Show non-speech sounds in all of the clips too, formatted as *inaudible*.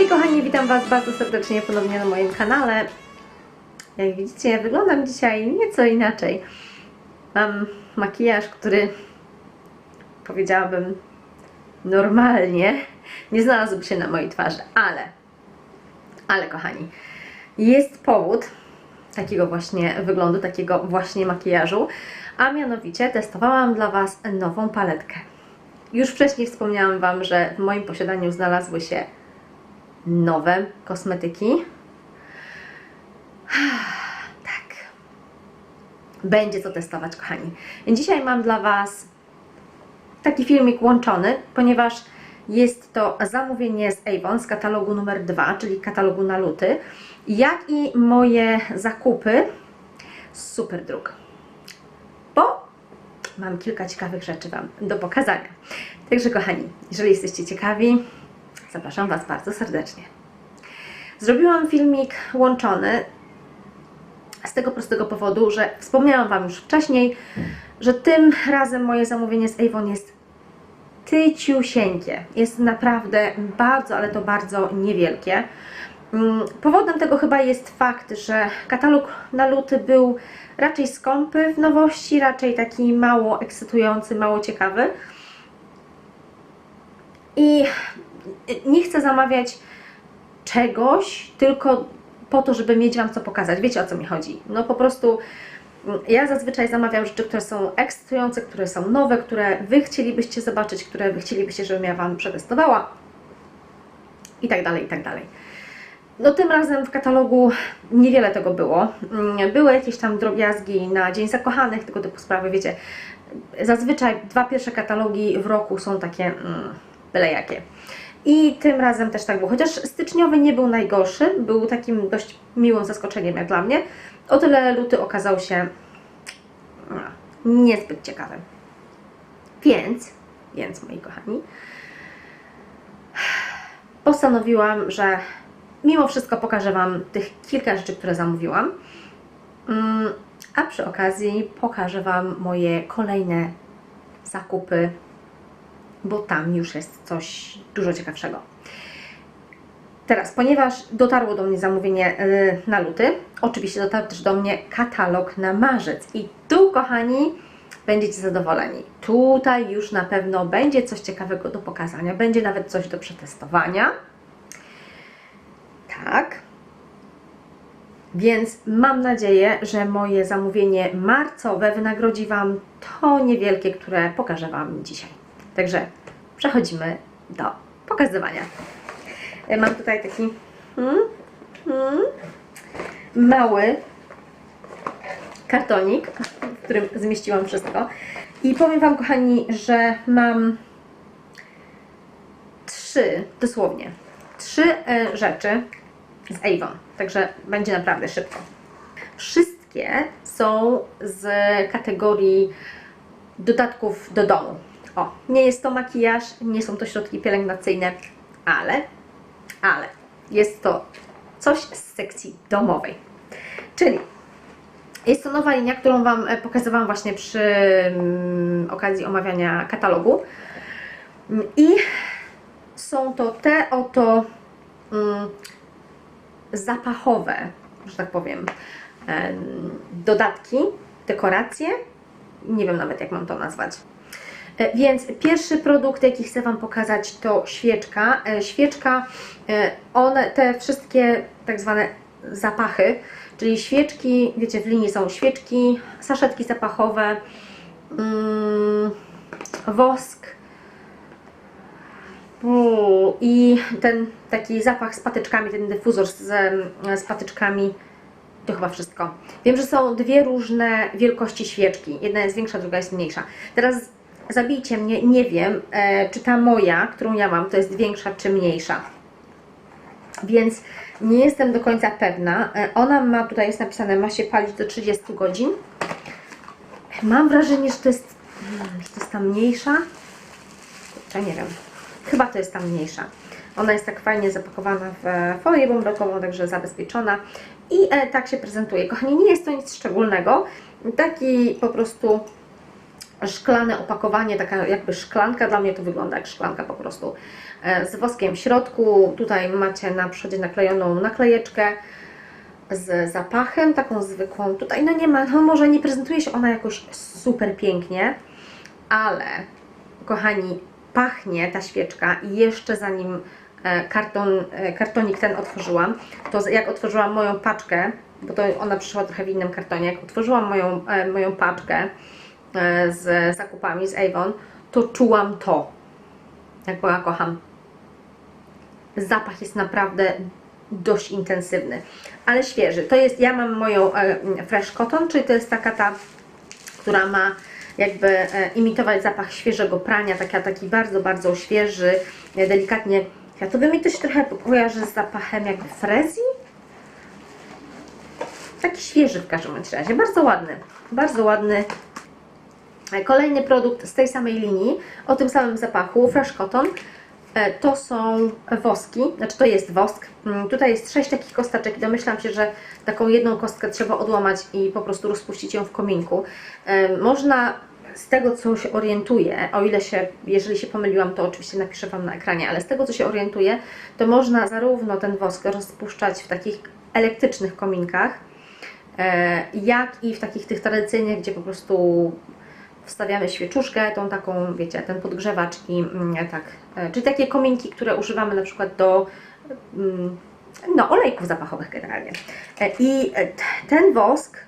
Hej kochani, witam Was bardzo serdecznie ponownie na moim kanale. Jak widzicie, wyglądam dzisiaj nieco inaczej. Mam makijaż, który powiedziałabym normalnie nie znalazłby się na mojej twarzy, ale, ale kochani, jest powód takiego właśnie wyglądu, takiego właśnie makijażu, a mianowicie testowałam dla Was nową paletkę. Już wcześniej wspomniałam Wam, że w moim posiadaniu znalazły się nowe kosmetyki. *sighs* Tak. Będzie co testować, kochani. Dzisiaj mam dla Was taki filmik łączony, ponieważ jest to zamówienie z Avon z katalogu numer 2, czyli katalogu na luty, jak i moje zakupy z Superdrug. Bo mam kilka ciekawych rzeczy Wam do pokazania. Także kochani, jeżeli jesteście ciekawi, zapraszam Was bardzo serdecznie. Zrobiłam filmik łączony z tego prostego powodu, że wspomniałam Wam już wcześniej, że tym razem moje zamówienie z Avon jest tyciusieńkie. Jest naprawdę bardzo, ale to bardzo niewielkie. Mm, Powodem tego chyba jest fakt, że katalog na luty był raczej skąpy w nowości, raczej taki mało ekscytujący, mało ciekawy. I nie chcę zamawiać czegoś tylko po to, żeby mieć Wam co pokazać. Wiecie o co mi chodzi? No po prostu mm, ja zazwyczaj zamawiam rzeczy, które są ekscytujące, które są nowe, które Wy chcielibyście zobaczyć, które Wy chcielibyście, żebym ja Wam przetestowała i tak dalej, i tak dalej. No tym razem w katalogu niewiele tego było. Mm, Były jakieś tam drobiazgi na Dzień Zakochanych, tego typu sprawy, wiecie. Zazwyczaj dwa pierwsze katalogi w roku są takie mm, byle jakie. I tym razem też tak było. Chociaż styczniowy nie był najgorszy, był takim dość miłym zaskoczeniem jak dla mnie. O tyle luty okazał się niezbyt ciekawy. Więc, więc moi kochani, postanowiłam, że mimo wszystko pokażę Wam tych kilka rzeczy, które zamówiłam. Mm, A przy okazji pokażę Wam moje kolejne zakupy, bo tam już jest coś dużo ciekawszego. Teraz, ponieważ dotarło do mnie zamówienie y, na luty, oczywiście dotarł też do mnie katalog na marzec. I tu, kochani, będziecie zadowoleni. Tutaj już na pewno będzie coś ciekawego do pokazania, będzie nawet coś do przetestowania. Tak. Więc mam nadzieję, że moje zamówienie marcowe wynagrodzi Wam to niewielkie, które pokażę Wam dzisiaj. Także przechodzimy do pokazywania. E, Mam tutaj taki hmm, hmm, mały kartonik, w którym zmieściłam wszystko. I powiem Wam, kochani, że mam trzy, dosłownie, trzy e, rzeczy z Avon. Także będzie naprawdę szybko. Wszystkie są z kategorii dodatków do domu. O, nie jest to makijaż, nie są to środki pielęgnacyjne, ale, ale jest to coś z sekcji domowej. Czyli jest to nowa linia, którą Wam e, pokazywałam właśnie przy mm, okazji omawiania katalogu. I są to te oto mm, zapachowe, że tak powiem, em, dodatki, dekoracje. Nie wiem nawet jak mam to nazwać. E, Więc pierwszy produkt, jaki chcę Wam pokazać, to świeczka. E, Świeczka, e, one, te wszystkie tak zwane zapachy, czyli świeczki, wiecie, w linii są świeczki, saszetki zapachowe, mm, wosk, I ten taki zapach z patyczkami, ten dyfuzor z, z patyczkami, to chyba wszystko. Wiem, że są dwie różne wielkości świeczki. Jedna jest większa, druga jest mniejsza. Teraz zabijcie mnie, nie wiem, e, czy ta moja, którą ja mam, to jest większa czy mniejsza. Więc nie jestem do końca pewna. E, ona ma, tutaj jest napisane, ma się palić do 30 godzin. Mam wrażenie, że to jest, hmm, że to jest ta mniejsza. Ja nie wiem. Chyba to jest ta mniejsza. Ona jest tak fajnie zapakowana w folię bąblokową, także zabezpieczona. I e, tak się prezentuje. Kochani, nie jest to nic szczególnego. Taki po prostu szklane opakowanie, taka jakby szklanka, dla mnie to wygląda jak szklanka po prostu, e, z woskiem w środku. Tutaj macie na przodzie naklejoną naklejeczkę z zapachem, taką zwykłą. Tutaj no nie ma, no może nie prezentuje się ona jakoś super pięknie, ale kochani, pachnie ta świeczka i jeszcze zanim e, karton, e, kartonik ten otworzyłam, to jak otworzyłam moją paczkę, bo to ona przyszła trochę w innym kartonie, jak otworzyłam moją, moją paczkę z zakupami z Avon, to czułam to, jak ja kocham. Zapach jest naprawdę dość intensywny, ale świeży. To jest, ja mam moją e, Fresh Cotton, czyli to jest taka ta, która ma jakby e, imitować zapach świeżego prania, taka, taki bardzo, bardzo świeży, e, delikatnie kwiatowy. Mi to się trochę kojarzy z zapachem jakby frezji. Taki świeży w każdym razie, bardzo ładny, bardzo ładny. E, Kolejny produkt z tej samej linii, o tym samym zapachu, Fresh Cotton. E, To są woski, znaczy to jest wosk. Mm, Tutaj jest sześć takich kosteczek i domyślam się, że taką jedną kostkę trzeba odłamać i po prostu rozpuścić ją w kominku. E, Można z tego, co się orientuję, o ile się, jeżeli się pomyliłam, to oczywiście napiszę Wam na ekranie, ale z tego, co się orientuję, to można zarówno ten wosk rozpuszczać w takich elektrycznych kominkach, jak i w takich tych tradycyjnych, gdzie po prostu wstawiamy świeczuszkę, tą taką, wiecie, ten podgrzewacz i mm, tak, e, czyli takie kominki, które używamy na przykład do mm, no, olejków zapachowych generalnie. E, I e, ten wosk,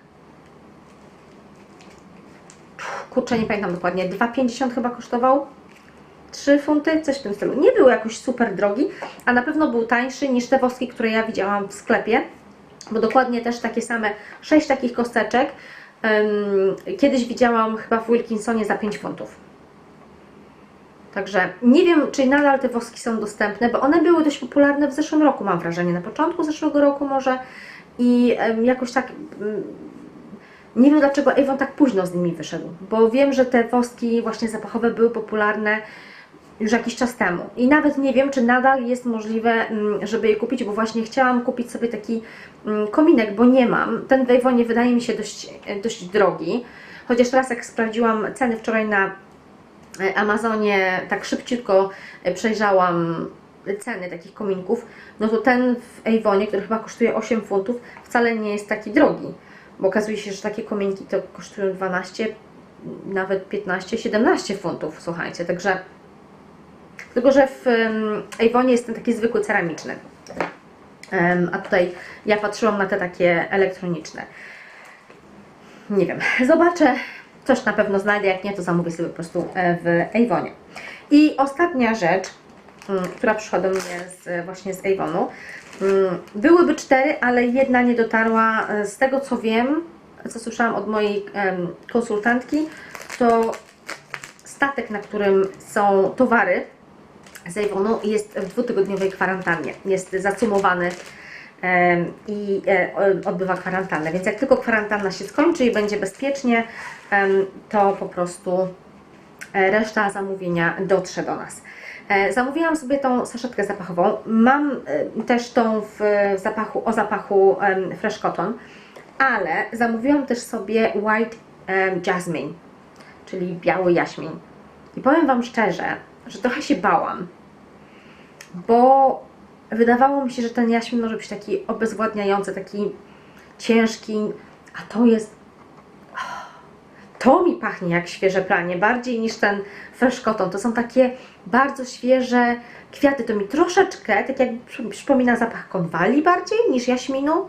kurczę, nie pamiętam dokładnie, 2,50 chyba kosztował. 3 funty, coś w tym stylu. Nie był jakoś super drogi, a na pewno był tańszy niż te woski, które ja widziałam w sklepie, bo dokładnie też takie same, 6 takich kosteczek. Kiedyś widziałam chyba w Wilkinsonie za 5 funtów. Także nie wiem, czy nadal te woski są dostępne, bo one były dość popularne w zeszłym roku, mam wrażenie, na początku zeszłego roku może i jakoś tak mm, nie wiem dlaczego Avon tak późno z nimi wyszedł, bo wiem, że te woski właśnie zapachowe były popularne już jakiś czas temu. I nawet nie wiem, czy nadal jest możliwe, mm, żeby je kupić, bo właśnie chciałam kupić sobie taki mm, kominek, bo nie mam. Ten w Avonie wydaje mi się dość, dość drogi. Chociaż teraz jak sprawdziłam ceny wczoraj na e, Amazonie, tak szybciutko e, przejrzałam ceny takich kominków, no to ten w Avonie, który chyba kosztuje 8 funtów, wcale nie jest taki drogi. Bo okazuje się, że takie kominki to kosztują 12, nawet 15, 17 funtów, słuchajcie. Także tylko, że w em, Avonie jest ten taki zwykły ceramiczny. A tutaj ja patrzyłam na te takie elektroniczne. Nie wiem, *laughs* zobaczę. Coś na pewno znajdę, jak nie, to zamówię sobie po prostu e, w Avonie. I ostatnia rzecz, mm, która przyszła do mnie z, właśnie z Avonu. Mm, Byłyby cztery, ale jedna nie dotarła. Z tego co wiem, co słyszałam od mojej konsultantki, to statek, na którym są towary z Avonu jest w dwutygodniowej kwarantannie. Jest zacumowany i e, odbywa kwarantannę. Więc jak tylko kwarantanna się skończy i będzie bezpiecznie, to po prostu e, reszta zamówienia dotrze do nas. E, Zamówiłam sobie tą saszetkę zapachową. Mam też tą w zapachu, o zapachu Fresh Cotton, ale zamówiłam też sobie White Jasmine, czyli biały jaśmin. I powiem Wam szczerze, że trochę się bałam, bo wydawało mi się, że ten jaśmin może być taki obezwładniający, taki ciężki, a to jest. To mi pachnie jak świeże pranie, bardziej niż ten fresh cotton. To są takie bardzo świeże kwiaty. To mi troszeczkę, tak jak przy- przypomina zapach konwali bardziej niż jaśminu.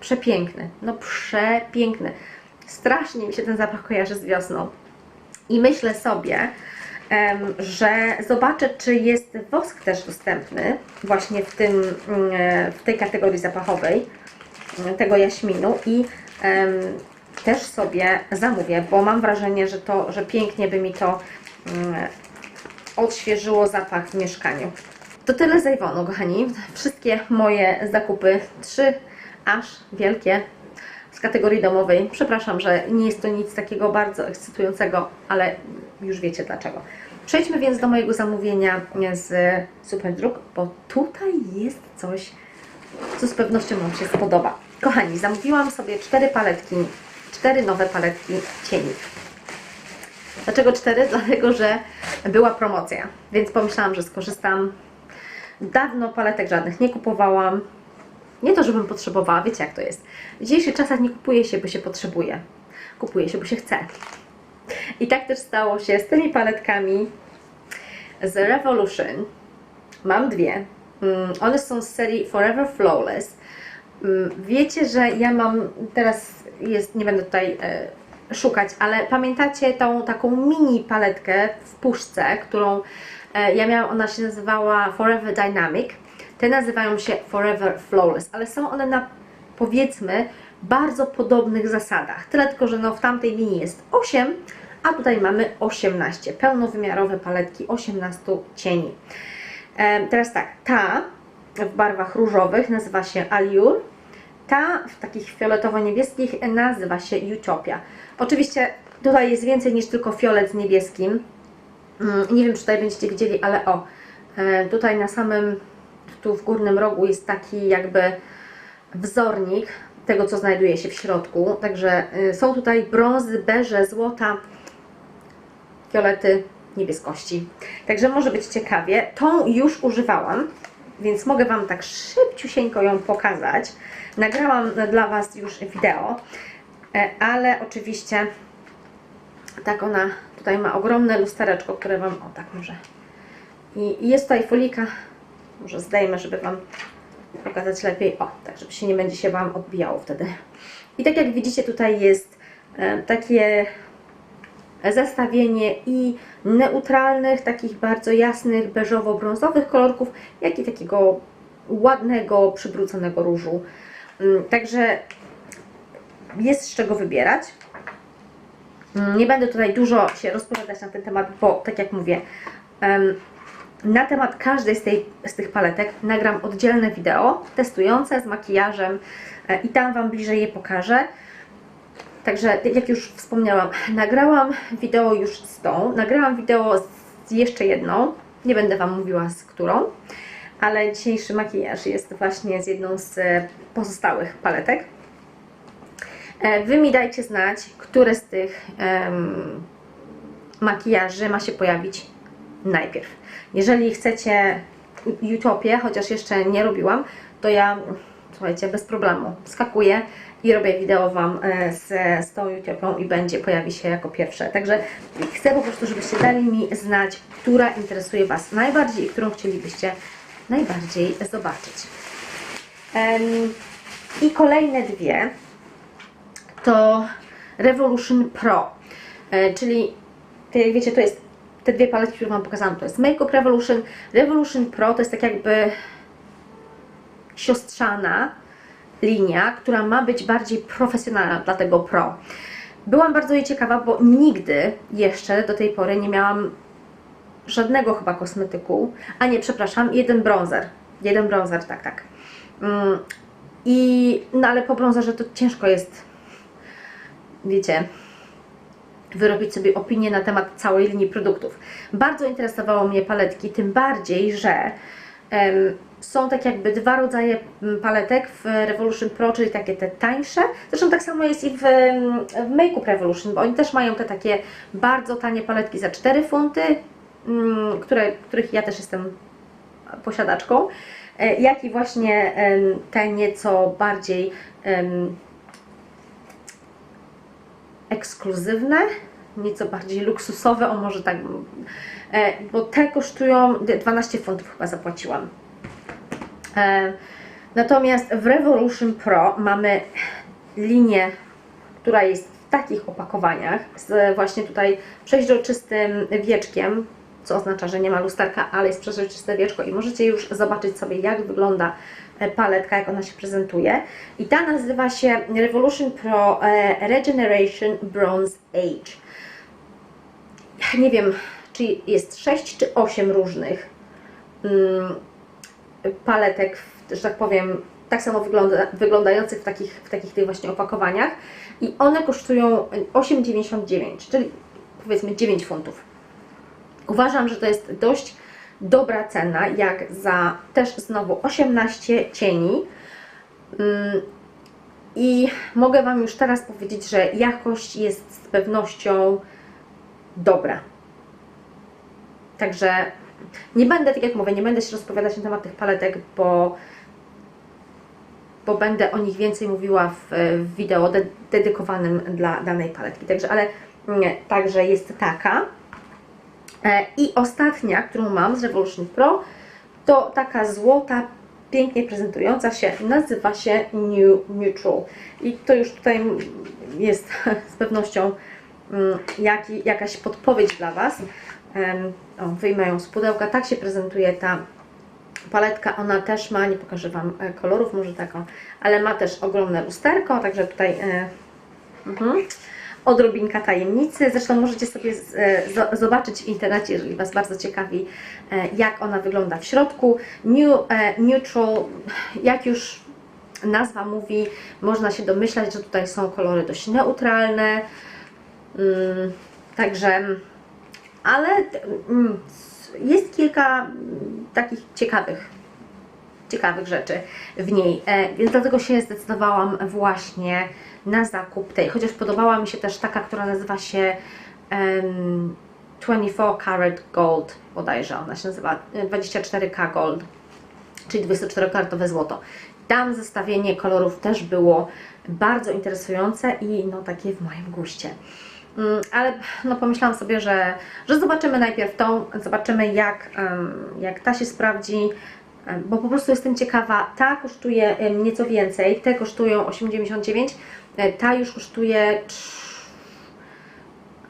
Przepiękny, no przepiękny. Strasznie mi się ten zapach kojarzy z wiosną. I myślę sobie, że zobaczę, czy jest wosk też dostępny właśnie w, tym, mm, e, w tej kategorii zapachowej mm, tego jaśminu i też sobie zamówię, bo mam wrażenie, że to, że pięknie by mi to mm, odświeżyło zapach w mieszkaniu. To tyle z Avonu, kochani. Wszystkie moje zakupy, trzy aż wielkie z kategorii domowej. Przepraszam, że nie jest to nic takiego bardzo ekscytującego, ale już wiecie dlaczego. Przejdźmy więc do mojego zamówienia z Superdrug, bo tutaj jest coś, co z pewnością Wam się spodoba. Kochani, zamówiłam sobie cztery paletki, cztery nowe paletki cieni. Dlaczego cztery? *laughs* Dlatego, że była promocja, więc pomyślałam, że skorzystam. Dawno paletek żadnych nie kupowałam. Nie to, żebym potrzebowała, wiecie jak to jest. W dzisiejszych czasach nie kupuje się, bo się potrzebuje. Kupuje się, bo się chce. I tak też stało się z tymi paletkami z Revolution. Mam dwie. Mm, One są z serii Forever Flawless. Mm, Wiecie, że ja mam teraz jest, nie będę tutaj e, szukać, ale pamiętacie tą taką mini paletkę w puszce, którą e, ja miałam, ona się nazywała Forever Dynamic. Te nazywają się Forever Flawless, ale są one na powiedzmy bardzo podobnych zasadach. Tyle tylko, że no w tamtej mini jest 8, a tutaj mamy 18. Pełnowymiarowe paletki 18 cieni. E, teraz tak, ta w barwach różowych nazywa się Allure, ta w takich fioletowo-niebieskich nazywa się Utopia. Oczywiście tutaj jest więcej niż tylko fiolet z niebieskim. Mm, Nie wiem, czy tutaj będziecie widzieli, ale o, e, tutaj na samym, tu w górnym rogu jest taki jakby wzornik tego, co znajduje się w środku. Także y, są tutaj brązy, beże, złota, fiolety, niebieskości. Także może być ciekawie. Tą już używałam, więc mogę Wam tak szybciusieńko ją pokazać. Nagrałam dla Was już wideo, e, ale oczywiście tak ona tutaj ma ogromne lustereczko, które Wam, o tak może. I jest tutaj folika, może zdejmę, żeby Wam pokazać lepiej, o, tak żeby się nie będzie się Wam odbijało wtedy. I tak jak widzicie tutaj jest e, takie zestawienie i neutralnych, takich bardzo jasnych, beżowo-brązowych kolorków, jak i takiego ładnego, przybróconego różu. Mm, Także jest z czego wybierać. Mm, Nie będę tutaj dużo się rozpowiadać na ten temat, bo tak jak mówię, na temat każdej z, tej, z tych paletek nagram oddzielne wideo testujące z makijażem e, i tam Wam bliżej je pokażę. Także jak już wspomniałam, nagrałam wideo już z tą, nagrałam wideo z jeszcze jedną, nie będę Wam mówiła z którą, ale dzisiejszy makijaż jest właśnie z jedną z e, pozostałych paletek. E, Wy mi dajcie znać, które z tych em, makijaży ma się pojawić najpierw. Jeżeli chcecie Utopię, chociaż jeszcze nie robiłam, to ja, słuchajcie, bez problemu skakuję i robię wideo Wam e, z, z tą Utopią i będzie, pojawi się jako pierwsze. Także chcę po prostu, żebyście dali mi znać, która interesuje Was najbardziej i którą chcielibyście najbardziej zobaczyć. I kolejne dwie to Revolution Pro, e, czyli jak wiecie, to jest te dwie paletki, które Wam pokazałam, to jest Makeup Revolution. Revolution Pro to jest tak jakby siostrzana linia, która ma być bardziej profesjonalna, dlatego Pro. Byłam bardzo jej ciekawa, bo nigdy jeszcze do tej pory nie miałam żadnego chyba kosmetyku, a nie, przepraszam, jeden bronzer. Jeden bronzer, tak, tak. Mm, I, no ale po bronzerze to ciężko jest, wiecie, wyrobić sobie opinię na temat całej linii produktów. Bardzo interesowało mnie paletki, tym bardziej, że em, są tak jakby dwa rodzaje mm, paletek w Revolution Pro, czyli takie te tańsze. Zresztą tak samo jest i w, em, w Makeup Revolution, bo oni też mają te takie bardzo tanie paletki za 4 funty, mm, które, których ja też jestem posiadaczką, e, jak i właśnie te nieco bardziej em, ekskluzywne, nieco bardziej luksusowe, o może tak, e, bo te kosztują 12 funtów chyba zapłaciłam. E, Natomiast w Revolution Pro mamy linię, która jest w takich opakowaniach, z właśnie tutaj przeźroczystym wieczkiem, co oznacza, że nie ma lusterka, ale jest przeźroczyste wieczko i możecie już zobaczyć sobie, jak wygląda e, paletka, jak ona się prezentuje. I ta nazywa się Revolution Pro e, Regeneration Bronze Age. Nie wiem, czy jest 6 czy 8 różnych mm, paletek, że tak powiem, tak samo wygląda, wyglądających w takich, w takich tych właśnie opakowaniach i one kosztują 8,99, czyli powiedzmy 9 funtów. Uważam, że to jest dość dobra cena, jak za też znowu 18 cieni. Mm, I mogę Wam już teraz powiedzieć, że jakość jest z pewnością dobra. Także nie będę, tak jak mówię, nie będę się rozpowiadać na temat tych paletek, bo, bo będę o nich więcej mówiła w, w wideo de, dedykowanym dla danej paletki. Także, ale nie, także jest taka. E, I ostatnia, którą mam z Revolution Pro, to taka złota, pięknie prezentująca się, nazywa się New Neutral. I to już tutaj jest *laughs* z pewnością mm, jaki, jakaś podpowiedź dla Was. O, wyjmę ją z pudełka. Tak się prezentuje ta paletka. Ona też ma, nie pokażę Wam e, kolorów, może taką, ale ma też ogromne lusterko, także tutaj e, mhm, odrobinka tajemnicy. Zresztą możecie sobie z, e, zo- zobaczyć w internecie, jeżeli Was bardzo ciekawi, e, jak ona wygląda w środku. New, e, neutral, jak już nazwa mówi, można się domyślać, że tutaj są kolory dość neutralne. Mm, także, ale mm, jest kilka mm, takich ciekawych, ciekawych rzeczy w niej, e, więc dlatego się zdecydowałam właśnie na zakup tej, chociaż podobała mi się też taka, która nazywa się em, 24 Karat Gold, bodajże ona się nazywa, e, 24K Gold, czyli 24-karatowe złoto. Tam zestawienie kolorów też było bardzo interesujące i no takie w moim guście. Mm, Ale no pomyślałam sobie, że, że zobaczymy najpierw tą, zobaczymy jak, jak ta się sprawdzi, bo po prostu jestem ciekawa. Ta kosztuje nieco więcej, te kosztują 8,99, e, ta już kosztuje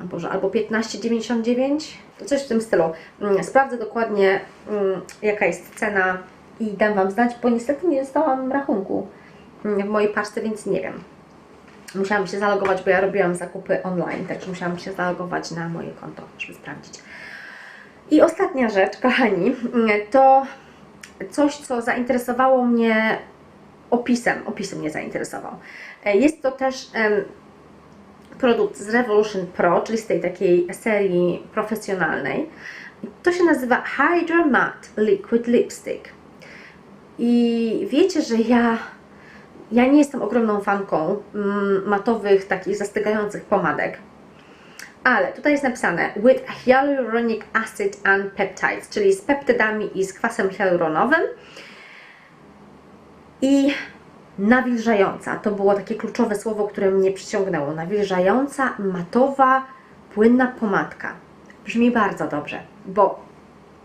Boże, albo 15,99, to coś w tym stylu. Mm, Sprawdzę dokładnie mm, jaka jest cena i dam Wam znać, bo niestety nie dostałam rachunku w mojej paczce, więc nie wiem. Musiałam się zalogować, bo ja robiłam zakupy online, także musiałam się zalogować na moje konto, żeby sprawdzić. I ostatnia rzecz, kochani, to coś, co zainteresowało mnie opisem. Opisem mnie zainteresował. Jest to też produkt z Revolution Pro, czyli z tej takiej serii profesjonalnej. To się nazywa Hydra Matte Liquid Lipstick. I wiecie, że ja ja nie jestem ogromną fanką mm, matowych, takich zastygających pomadek. Ale tutaj jest napisane with hyaluronic acid and peptides, czyli z peptydami i z kwasem hialuronowym. I nawilżająca. To było takie kluczowe słowo, które mnie przyciągnęło. Nawilżająca, matowa, płynna pomadka. Brzmi bardzo dobrze, bo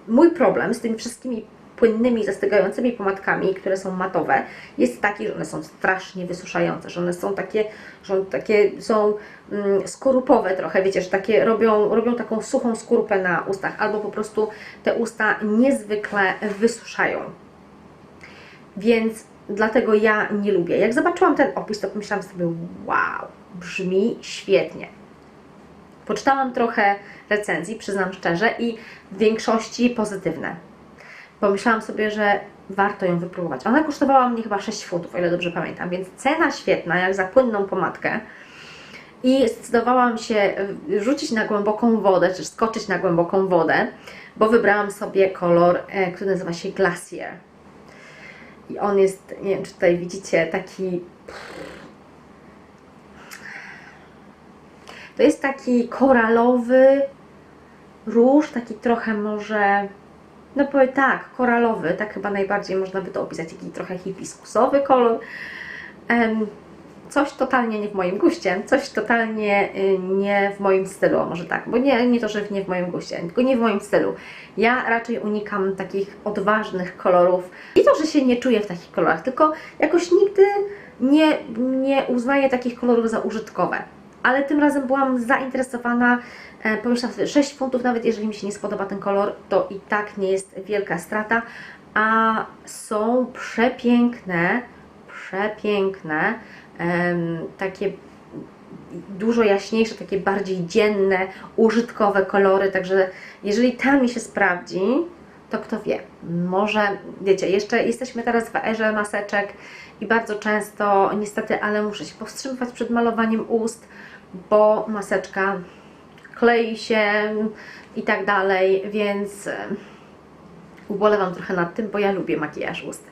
mój problem z tymi wszystkimi płynnymi, zastygającymi pomadkami, które są matowe, jest taki, że one są strasznie wysuszające, że one są takie, że one takie są mm, skorupowe trochę, wiecie, że takie robią, robią taką suchą skorupę na ustach, albo po prostu te usta niezwykle wysuszają. Więc dlatego ja nie lubię. Jak zobaczyłam ten opis, to pomyślałam sobie, wow, brzmi świetnie. Poczytałam trochę recenzji, przyznam szczerze, i w większości pozytywne. Pomyślałam sobie, że warto ją wypróbować. Ona kosztowała mnie chyba 6 funtów, o ile dobrze pamiętam, więc cena świetna, jak za płynną pomadkę. I zdecydowałam się y, rzucić na głęboką wodę, czy skoczyć na głęboką wodę, bo wybrałam sobie kolor, e, który nazywa się Glacier. I on jest, nie wiem czy tutaj widzicie, taki. To jest taki koralowy róż, taki trochę może. No powiem tak, koralowy, tak chyba najbardziej można by to opisać, taki trochę hibiskusowy kolor. Coś totalnie nie w moim guście, coś totalnie y, nie w moim stylu, może tak, bo nie, nie to, że nie w moim guście, tylko nie w moim stylu. Ja raczej unikam takich odważnych kolorów i to, że się nie czuję w takich kolorach, tylko jakoś nigdy nie, nie uznaję takich kolorów za użytkowe. Ale tym razem byłam zainteresowana, pomyślałam sobie 6 funtów, nawet jeżeli mi się nie spodoba ten kolor, to i tak nie jest wielka strata, a są przepiękne, przepiękne, takie dużo jaśniejsze, takie bardziej dzienne, użytkowe kolory, także jeżeli ta mi się sprawdzi, to kto wie, może, wiecie, jeszcze jesteśmy teraz w erze maseczek i bardzo często, niestety, ale muszę się powstrzymywać przed malowaniem ust, bo maseczka klei się i tak dalej, więc e, ubolewam trochę nad tym, bo ja lubię makijaż ust.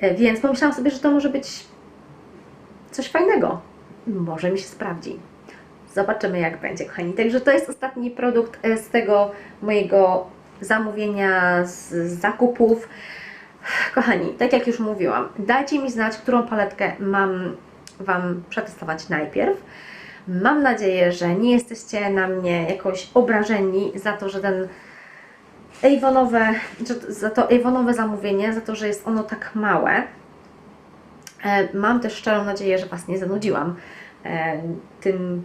E, Więc pomyślałam sobie, że to może być coś fajnego. Może mi się sprawdzi. Zobaczymy jak będzie, kochani. Także to jest ostatni produkt e, z tego mojego zamówienia, z z zakupów. Kochani, tak jak już mówiłam, dajcie mi znać, którą paletkę mam Wam przetestować najpierw. Mam nadzieję, że nie jesteście na mnie jakoś obrażeni za to, że ten Avonowe, za to Avonowe zamówienie, za to, że jest ono tak małe. E, Mam też szczerą nadzieję, że Was nie zanudziłam e, tym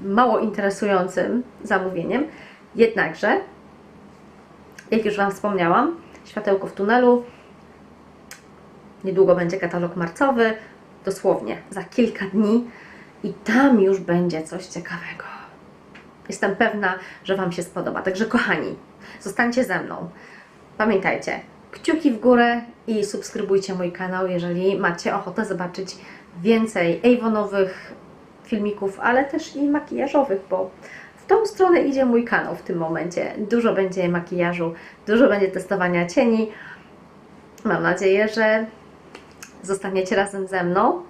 mało interesującym zamówieniem. Jednakże, jak już Wam wspomniałam, światełko w tunelu, niedługo będzie katalog marcowy, dosłownie za kilka dni i tam już będzie coś ciekawego. Jestem pewna, że Wam się spodoba. Także kochani, zostańcie ze mną. Pamiętajcie, kciuki w górę i subskrybujcie mój kanał, jeżeli macie ochotę zobaczyć więcej Avonowych filmików, ale też i makijażowych, bo w tą stronę idzie mój kanał w tym momencie. Dużo będzie makijażu, dużo będzie testowania cieni. Mam nadzieję, że zostaniecie razem ze mną,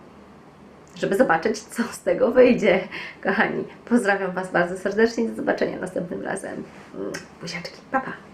żeby zobaczyć, co z tego wyjdzie. Kochani, pozdrawiam Was bardzo serdecznie. Do zobaczenia następnym razem. Mm, Buziaczki, pa pa!